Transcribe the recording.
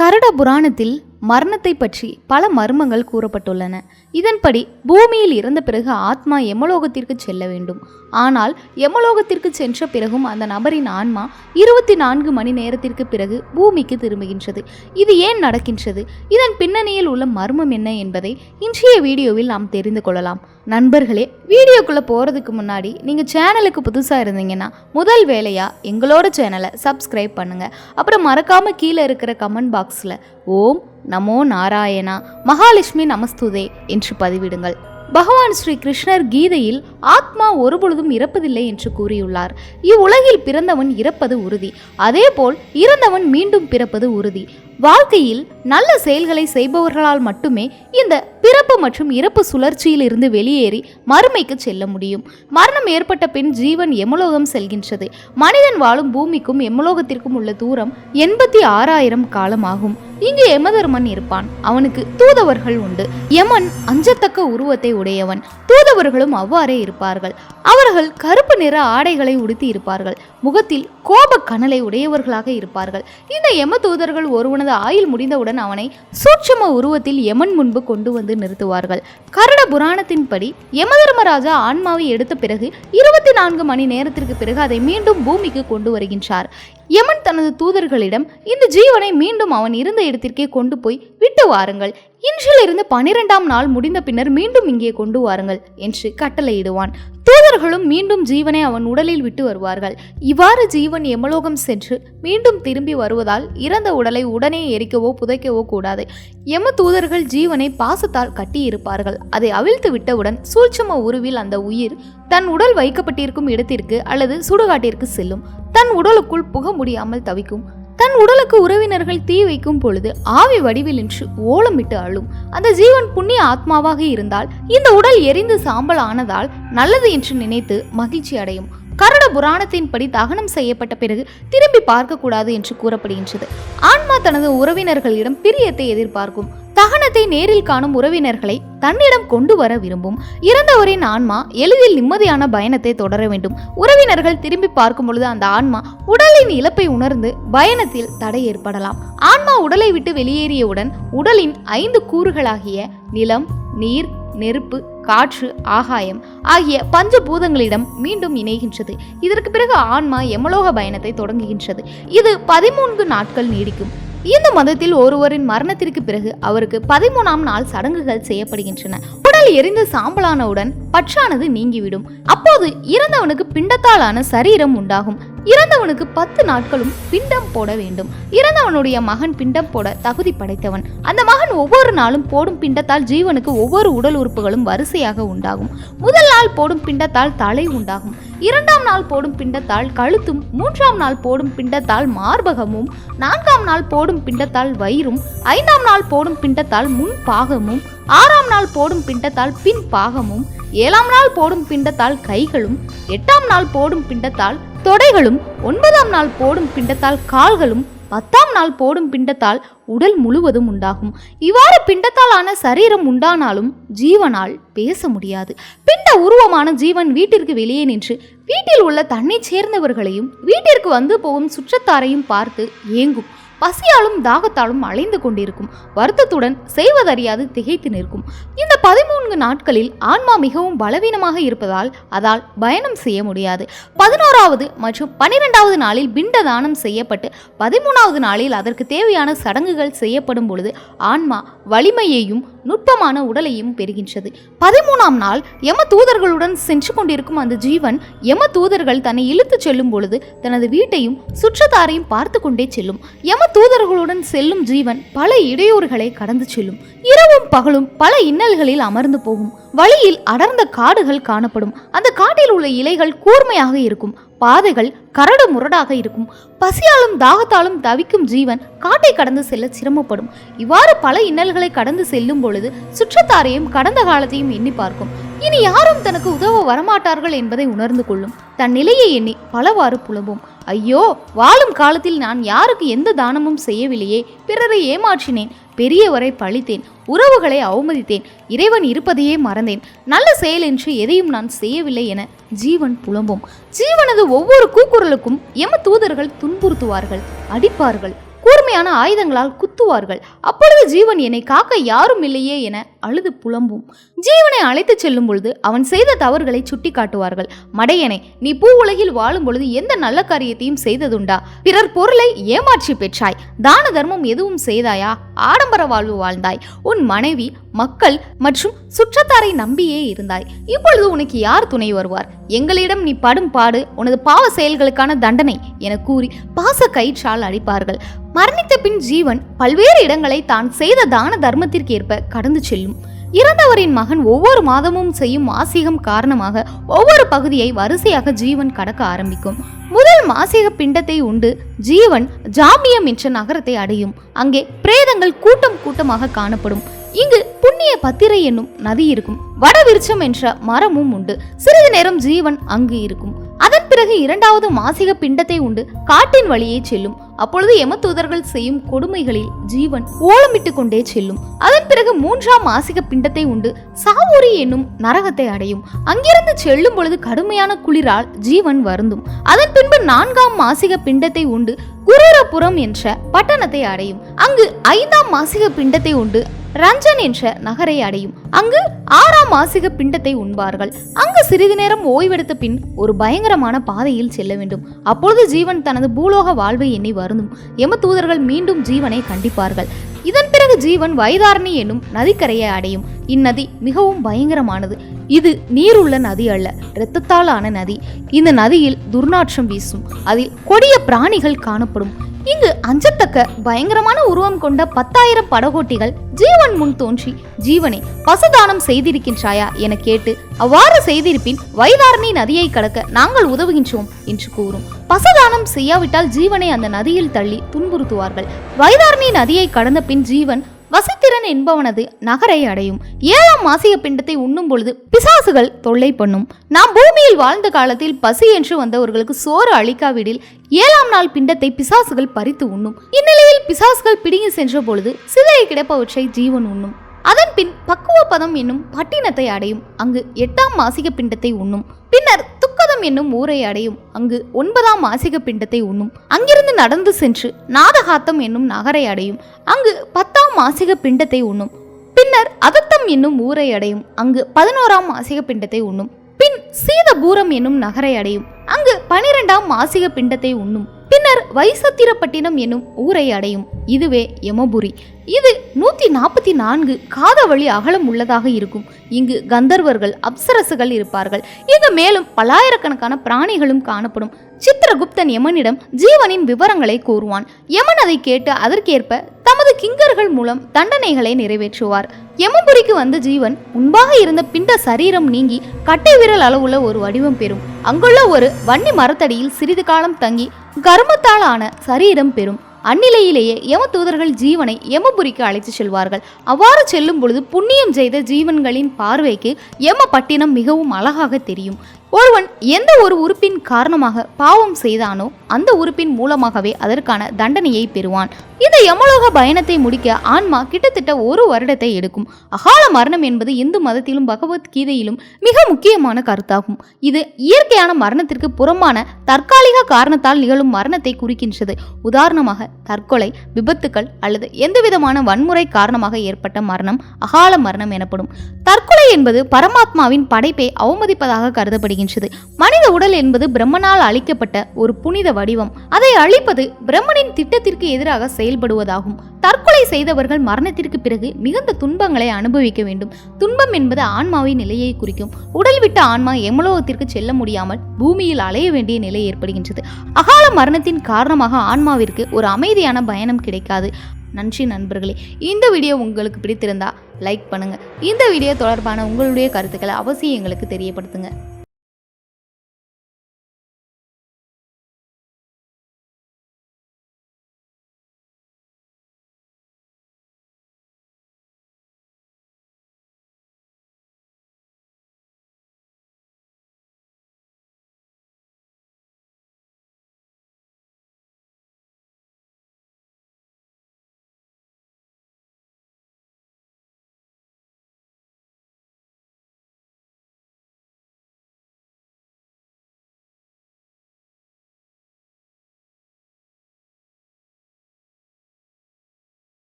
கருட புராணத்தில் மரணத்தை பற்றி பல மர்மங்கள் கூறப்பட்டுள்ளன. இதன்படி பூமியில் இறந்த பிறகு ஆத்மா எமலோகத்திற்கு செல்ல வேண்டும். ஆனால் எமலோகத்திற்கு சென்ற பிறகும் அந்த நபரின் ஆன்மா இருபத்தி நான்கு மணி நேரத்திற்கு பிறகு பூமிக்கு திரும்புகின்றது. இது ஏன் நடக்கின்றது? இதன் பின்னணியில் உள்ள மர்மம் என்ன என்பதை இன்றைய வீடியோவில் நாம் தெரிந்து கொள்ளலாம். நண்பர்களே வீடியோக்குள்ளே போகிறதுக்கு முன்னாடி நீங்கள் சேனலுக்கு புதுசாக இருந்தீங்கன்னா முதல் வேலையாக எங்களோட சேனலை சப்ஸ்கிரைப் பண்ணுங்கள் அப்புறம் மறக்காமல் கீழே இருக்கிற கமெண்ட் பாக்ஸில் ஓம் நமோ நாராயணா. மகாலட்சுமி நமஸ்துதே என்று பதிவிடுங்கள். பகவான் ஸ்ரீ கிருஷ்ணர் கீதையில் ஆத்மா ஒருபொழுதும் இறப்பதில்லை என்று கூறியுள்ளார். இவ்வுலகில் பிறந்தவன் இறப்பது உறுதி. அதேபோல் இறந்தவன் மீண்டும் பிறப்பது உறுதி. வாழ்க்கையில் நல்ல செயல்களை செய்பவர்களால் மட்டுமே இந்த பிறப்பு மற்றும் இறப்பு சுழற்சியில் இருந்து வெளியேறி மறுமைக்கு செல்ல முடியும். மரணம் ஏற்பட்ட பின் ஜீவன் எமலோகம் செல்கின்றது. மனிதன் வாழும் பூமிக்கும் எமலோகத்திற்கும் உள்ள தூரம் எண்பத்தி ஆறாயிரம் காலமாகும். இங்கு யமதர்மன் இருப்பான். அவனுக்கு தூதவர்கள் உண்டு. யமன் அஞ்சத்தக்க உருவத்தை உடையவன். தூதவர்களும் அவ்வாறே இருப்பார்கள். அவர்கள் கருப்பு நிற ஆடைகளை உடுத்தி இருப்பார்கள். முகத்தில் கோப கனலை உடையவர்களாக இருப்பார்கள். இந்த யம தூதர்கள் ஒருவனது ஆயுள் முடிந்தவுடன் அவனை சூட்சம உருவத்தில் யமன் முன்பு கொண்டு வந்து நிறுத்துவார்கள். கருட புராணத்தின்படி யமதர்மராஜா ஆன்மாவை எடுத்த பிறகு இருபத்தி நான்கு மணி நேரத்திற்கு பிறகு அதை மீண்டும் பூமிக்கு கொண்டு வருகின்றார். யமன் தனது தூதர்களிடம் இந்த ஜீவனை மீண்டும் அவன் இருந்த இடத்திற்கே கொண்டு போய் விட்டு வாருங்கள். இன்றிலிருந்து பனிரெண்டாம் நாள் முடிந்த பின்னர் மீண்டும் இங்கே கொண்டு வாருங்கள் என்று கட்டளையிடுவான். தூதர்களும் மீண்டும் ஜீவனை அவன் உடலில் விட்டு வருவார்கள். இவ்வாறு ஜீவன் எமலோகம் சென்று மீண்டும் திரும்பி வருவதால் இறந்த உடலை உடனே எரிக்கவோ புதைக்கவோ கூடாது. எம தூதர்கள் ஜீவனை பாசத்தால் கட்டியிருப்பார்கள். அதை அவிழ்த்து விட்டவுடன் சூட்சம உருவில் அந்த உயிர் தன் உடல் வைக்கப்பட்டிருக்கும் இடத்திற்கு அல்லது சுடுகாட்டிற்கு செல்லும். தன் உடலுக்குள் புக முடியாமல் தவிக்கும். தன் உடலுக்கு உறவினர்கள் தீ வைக்கும் பொழுது ஆவி வடிவில் நின்று ஓலமிட்டு அழும். அந்த ஜீவன் புண்ணிய ஆத்மாவாக இருந்தால் இந்த உடல் எரிந்து சாம்பல் ஆனதால் நல்லது என்று நினைத்து மகிழ்ச்சி அடையும். கருட புராணத்தின்படி தகனம் செய்யப்பட்ட பிறகு திரும்பி பார்க்கக்கூடாது என்று கூறப்படுகின்றது. ஆன்மா தனது உறவினர்களிடம் பிரியத்தை எதிர்பார்க்கும். தகனத்தை நேரில் காணும் உறவினர்களை தன்னிடம் கொண்டு வர விரும்பும். இறந்தவரின் ஆன்மா எளிதில் நிம்மதியான பயணத்தை தொடர வேண்டும். உறவினர்கள் திரும்பி பார்க்கும் பொழுது அந்த ஆன்மா உடலின் இழப்பை உணர்ந்து பயணத்தில் தடை ஏற்படலாம். ஆன்மா உடலை விட்டு வெளியேறியவுடன் உடலின் ஐந்து கூறுகளாகிய நிலம் நீர் நெருப்பு காற்று ஆகாயம் ஆகிய பஞ்சபூதங்களிடம் மீண்டும் இணைகின்றது. இதற்கு பிறகு ஆன்மா எமலோக பயணத்தை தொடங்குகின்றது. இது பதிமூன்று நாட்கள் நீடிக்கும். இந்து மதத்தில் ஒருவரின் மரணத்திற்கு பிறகு அவருக்கு பதிமூணாம் நாள் சடங்குகள் செய்யப்படுகின்றன. உடல் எரிந்து சாம்பலானவுடன் பற்றானது நீங்கிவிடும். அப்போது இறந்தவனுக்கு பிண்டத்தாலான சரீரம் உண்டாகும். இறந்தவனுக்கு பத்து நாட்களும் பிண்டம் போட வேண்டும். இறந்தவனுடைய மகன் பிண்டம் போட தகுதி படைத்தவன். அந்த மகன் ஒவ்வொரு நாளும் போடும் பிண்டத்தால் ஜீவனுக்கு ஒவ்வொரு உடல் உறுப்புகளும் வரிசையாக உண்டாகும். முதல் நாள் போடும் பிண்டத்தால் தலை உண்டாகும். இரண்டாம் நாள் போடும் பிண்டத்தால் கழுத்தும் மூன்றாம் நாள் போடும் பிண்டத்தால் மார்பகமும் நான்காம் நாள் போடும் பிண்டத்தால் வயிறும் ஐந்தாம் நாள் போடும் பிண்டத்தால் முன் பாகமும் ஆறாம் நாள் போடும் பிண்டத்தால் பின் பாகமும் ஏழாம் நாள் போடும் பிண்டத்தால் கைகளும் எட்டாம் நாள் போடும் பிண்டத்தால் தொடைகளும் ஒன்பதாம் நாள் போடும் பிண்டத்தால் கால்களும் பத்தாம் நாள் போடும் பிண்டத்தால் உடல் முழுவதும் உண்டாகும். இவ்வாறு பிண்டத்தாலான சரீரம் உண்டானாலும் ஜீவனால் பேச முடியாது. பிண்ட உருவமான ஜீவன் வீட்டிற்கு வெளியே நின்று வீட்டில் உள்ள தன்னை சேர்ந்தவர்களையும் வீட்டிற்கு வந்து போகும் சுற்றத்தாரையும் பார்த்து ஏங்கும். பசியாலும் தாகத்தாலும் அலைந்து கொண்டிருக்கும். வருத்தத்துடன் செய்வதறியாது திகைத்து நிற்கும். இந்த பதிமூன்று நாட்களில் ஆன்மா மிகவும் பலவீனமாக இருப்பதால் அதால் பயணம் செய்ய முடியாது. பதினோராவது மற்றும் பனிரெண்டாவது நாளில் பிண்ட தானம் செய்யப்பட்டு பதிமூணாவது நாளில் அதற்கு தேவையான சடங்குகள் செய்யப்படும் பொழுது ஆன்மா வலிமையையும் நுட்பமான உடலையும் பெறுகின்றது. பதிமூணாம் நாள் யம தூதர்களுடன் சென்று கொண்டிருக்கும் அந்த ஜீவன் யம தூதர்கள் தன்னை இழுத்துச் செல்லும் பொழுது தனது வீட்டையும் சுற்றத்தாரையும் பார்த்து கொண்டே செல்லும். யம தூதர்களுடன் செல்லும் ஜீவன் பல இடையூறுகளை கடந்து செல்லும். இரவும் பகலும் பல இன்னல்களில் அமர்ந்து போகும். வழியில் அடர்ந்த காடுகள் காணப்படும். அந்த காட்டில் உள்ள இலைகள் கூர்மையாக இருக்கும். பாதைகள் கரடு முரடாக இருக்கும். பசியாலும் தாகத்தாலும் தவிக்கும் ஜீவன் காட்டை கடந்து செல்ல சிரமப்படும். இவ்வாறு பல இன்னல்களை கடந்து செல்லும் பொழுது சுற்றத்தாரையும் கடந்த காலத்தையும் எண்ணி பார்க்கும். இனி யாரும் தனக்கு உதவ வரமாட்டார்கள் என்பதை உணர்ந்து கொள்ளும். தன் நிலையை எண்ணி பலவாறு புலம்பும். ஐயோ வாழும் காலத்தில் நான் யாருக்கு எந்த தானமும் செய்யவில்லையே பிறரை ஏமாற்றினேன் பெரியவரை பழித்தேன் உறவுகளை அவமதித்தேன் இறைவன் இருப்பதையே மறந்தேன் நல்ல செயல் என்று எதையும் நான் செய்யவில்லை என ஜீவன் புலம்பும். ஜீவனது ஒவ்வொரு கூக்குரலுக்கும் எம தூதர்கள் துன்புறுத்துவார்கள் அடிப்பார்கள் கூர்மையான ஆயுதங்களால் குத்துவார்கள். அப்பொழுது ஜீவன் என்னை காக்க யாரும் இல்லையே என அழுது புலம்பும். ஜீவனை அழைத்துச் செல்லும் பொழுது அவன் செய்த தவறுகளை சுட்டி காட்டுவார்கள். மடையனை நீ பூ உலகில் வாழும் பொழுது எந்த நல்ல காரியத்தையும் செய்ததுண்டா? பிறர் பொருளை ஏமாற்றி பெற்றாய். தான தர்மம் எதுவும் செய்தாயா? ஆடம்பர வாழ்வு வாழ்ந்தாய். உன் மனைவி மக்கள் மற்றும் சுற்றத்தாரை நம்பியே இருந்தாய். இப்பொழுது உனக்கு யார் துணை வருவார்? எங்களிடம் நீ படும் பாடு உனது பாவ செயல்களுக்கான தண்டனை என கூறி பாச கயிற்றால் அடிப்பார்கள். மரணித்த பின் ஜீவன் பல்வேறு இடங்களை தான் செய்த தான தர்மத்திற்கேற்ப கடந்து செல்லும். இறந்தவரின் மகன் ஒவ்வொரு மாதமும் செய்யும் மாசிகம் காரணமாக ஒவ்வொரு பகுதியை வரிசையாக ஜீவன் கடக்க ஆரம்பிக்கும். முதல் மாசிக பிண்டத்தை உண்டு ஜீவன் ஜாமியம் என்ற நகரத்தை அடையும். அங்கே பிரேதங்கள் கூட்டம் கூட்டமாக காணப்படும். இங்கு புண்ணிய பத்திரை என்னும் நதி இருக்கும். வடவிருச்சம் என்ற மரமும் உண்டு. சிறிது நேரம் ஜீவன் அங்கு இருக்கும். அதன் பிறகு இரண்டாவது மாசிக பிண்டத்தை உண்டு. காட்டின் வழியே செல்லும். அப்பொழுது எமத்தூதர்கள் செய்யும் கொடுமைகளில் ஜீவன் ஓலமிட்டு கொண்டே செல்லும். அதன் பிறகு மூன்றாம் மாசிக பிண்டத்தை உண்டு. சாவூரி என்னும் நரகத்தை அடையும். அங்கிருந்து செல்லும் பொழுது கடுமையான குளிரால் ஜீவன் வருந்தும். அதன் பின்பு நான்காம் மாசிக பிண்டத்தை உண்டு. குரூரபுரம் என்ற பட்டணத்தை அடையும். அங்கு ஐந்தாம் மாசிக பிண்டத்தை உண்டு. ரஞ்சன் என்ற நகரை அடையும். அங்கு ஆறாம் மாசிக பிண்டத்தை உண்பார்கள். அங்கு சிறிது நேரம் ஓய்வெடுத்த பின் ஒரு பயங்கரமான பாதையில் செல்ல வேண்டும். அப்பொழுது ஜீவன் தனது பூலோக வாழ்வை எண்ணி வருந்தும். எம தூதர்கள் மீண்டும் ஜீவனை கண்டிப்பார்கள். இதன் பிறகு ஜீவன் வைதாரணி என்னும் நதிக்கரையை அடையும். இந்நதி மிகவும் பயங்கரமானது. இது நீருள்ள நதி அல்ல இரத்தத்தால் ஆன நதி. இந்த நதியில் துர்நாற்றம் வீசும். அதில் கொடிய பிராணிகள் காணப்படும். இங்கு அஞ்சத்தக்க பயங்கரமான உருவம் கொண்ட பத்தாயிரம் படகோட்டிகள் ஜீவன் முன் தோன்றி ஜீவனே பசுதானம் செய்திருக்கின்றாயா என கேட்டு அவ்வாறு செய்திருப்பின் வைதாரணி நதியை கடக்க நாங்கள் உதவுகின்றோம் என்று கூறும். பசுதானம் செய்யாவிட்டால் ஜீவனை அந்த நதியில் தள்ளி துன்புறுத்துவார்கள். வைதாரணி நதியை கடந்த பின் ஜீவன் வசித்திரன் என்பவனது நகரை அடையும். ஏழாம் மாசிக பிண்டத்தை உண்ணும் பொழுது பிசாசுகள் தொல்லை பண்ணும். நாம் பூமியில் வாழ்ந்த காலத்தில் பசி என்று வந்தவர்களுக்கு சோறு அளிக்காவிடில் ஏழாம் நாள் பிண்டத்தை பிசாசுகள் பறித்து உண்ணும். இந்நிலையில் பிசாசுகள் பிடுங்கி சென்ற பொழுது சிதறி கிடப்பவற்றை ஜீவன் உண்ணும். அதன் பின் பக்குவ பதம் என்னும் பட்டினத்தை அடையும். அங்கு எட்டாம் மாசிக பிண்டத்தை உண்ணும். பின்னர் துக்கதம் என்னும் ஊரை அடையும். அங்கு ஒன்பதாம் மாசிக பிண்டத்தை உண்ணும். அங்கிருந்து நடந்து சென்று நாதகாத்தம் என்னும் நகரை அடையும். அங்கு பத்தாம் மாசிக பிண்டத்தை உண்ணும். பின்னர் அதத்தம் என்னும் ஊரை அடையும். அங்கு பதினோராம் மாசிக பிண்டத்தை உண்ணும். பின் சீதபூரம் என்னும் நகரை அடையும். அங்கு பனிரெண்டாம் மாசிக பிண்டத்தை உண்ணும். பின்னர் வைசத்திரப்பட்டினம் என்னும் ஊரை அடையும். இதுவே யமபுரி. இது நூத்தி நாற்பத்தி நான்கு காதவழி அகலம் உள்ளதாக இருக்கும். இங்கு கந்தர்வர்கள் அப்சரசுகள் இருப்பார்கள். இங்கு மேலும் பல்லாயிரக்கணக்கான பிராணிகளும் காணப்படும். சித்திரகுப்தன் யமனிடம் ஜீவனின் விவரங்களை கூறுவான். யமன் அதை கேட்டு அதற்கேற்ப தமது கிங்கர்கள் மூலம் தண்டனைகளை நிறைவேற்றுவார். யமபுரிக்கு வந்த ஜீவன் முன்பாக இருந்த பிண்ட சரீரம் நீங்கி கட்டை விரல் அளவுள்ள ஒரு வடிவம் பெறும். அங்குள்ள ஒரு வன்னி மரத்தடியில் சிறிது காலம் தங்கி கர்மத்தால் ஆன சரீரம் பெறும். அந்நிலையிலேயே யம தூதர்கள் ஜீவனை யமபுரிக்கு அழைத்து செல்வார்கள். அவ்வாறு செல்லும் பொழுது புண்ணியம் செய்த ஜீவன்களின் பார்வைக்கு யம பட்டினம் மிகவும் அழகாக தெரியும். ஒருவன் எந்த ஒரு உறுப்பின் காரணமாக பாவம் செய்தானோ அந்த உறுப்பின் மூலமாகவே அதற்கான தண்டனையை பெறுவான். இந்த யமலோக பயணத்தை முடிக்க ஆன்மா கிட்டத்தட்ட ஒரு வருடத்தை எடுக்கும். அகால மரணம் என்பது இந்து மதத்திலும் பகவத்கீதையிலும் மிக முக்கியமான கருத்தாகும். இது இயற்கையான மரணத்திற்கு புறம்பான தற்காலிக காரணத்தால் நிகழும் மரணத்தை குறிக்கின்றது. உதாரணமாக தற்கொலை விபத்துக்கள் அல்லது எந்தவிதமான வன்முறை காரணமாக ஏற்பட்ட மரணம் அகால மரணம் எனப்படும். தற்கொலை என்பது பரமாத்மாவின் படைப்பை அவமதிப்பதாக கருதப்படுகின்றது. மனித உடல் என்பது பிரம்மனால் அளிக்கப்பட்ட ஒரு புனித வடிவம். அதை அழிப்பது பிரம்மனின் திட்டத்திற்கு எதிராக செயல்படுவதாகும். தற்கொலை செய்தவர்கள் மரணத்திற்கு பிறகு மிகுந்த துன்பங்களை அனுபவிக்க வேண்டும். துன்பம் என்பது ஆன்மாவின் நிலையை குறிக்கும். உடல் விட்ட ஆன்மா எமலோகத்திற்கு செல்ல முடியாமல் பூமியில் அலைய வேண்டிய நிலை ஏற்படுகின்றது. அகால மரணத்தின் காரணமாக ஆன்மாவிற்கு ஒரு அமைதியான பயணம் கிடைக்காது. நன்றி நண்பர்களே. இந்த வீடியோ உங்களுக்கு பிடித்திருந்தா லைக் பண்ணுங்கள் இந்த வீடியோ தொடர்பான உங்களுடைய கருத்துக்களை அவசியம் எங்களுக்கு தெரியப்படுத்துங்க.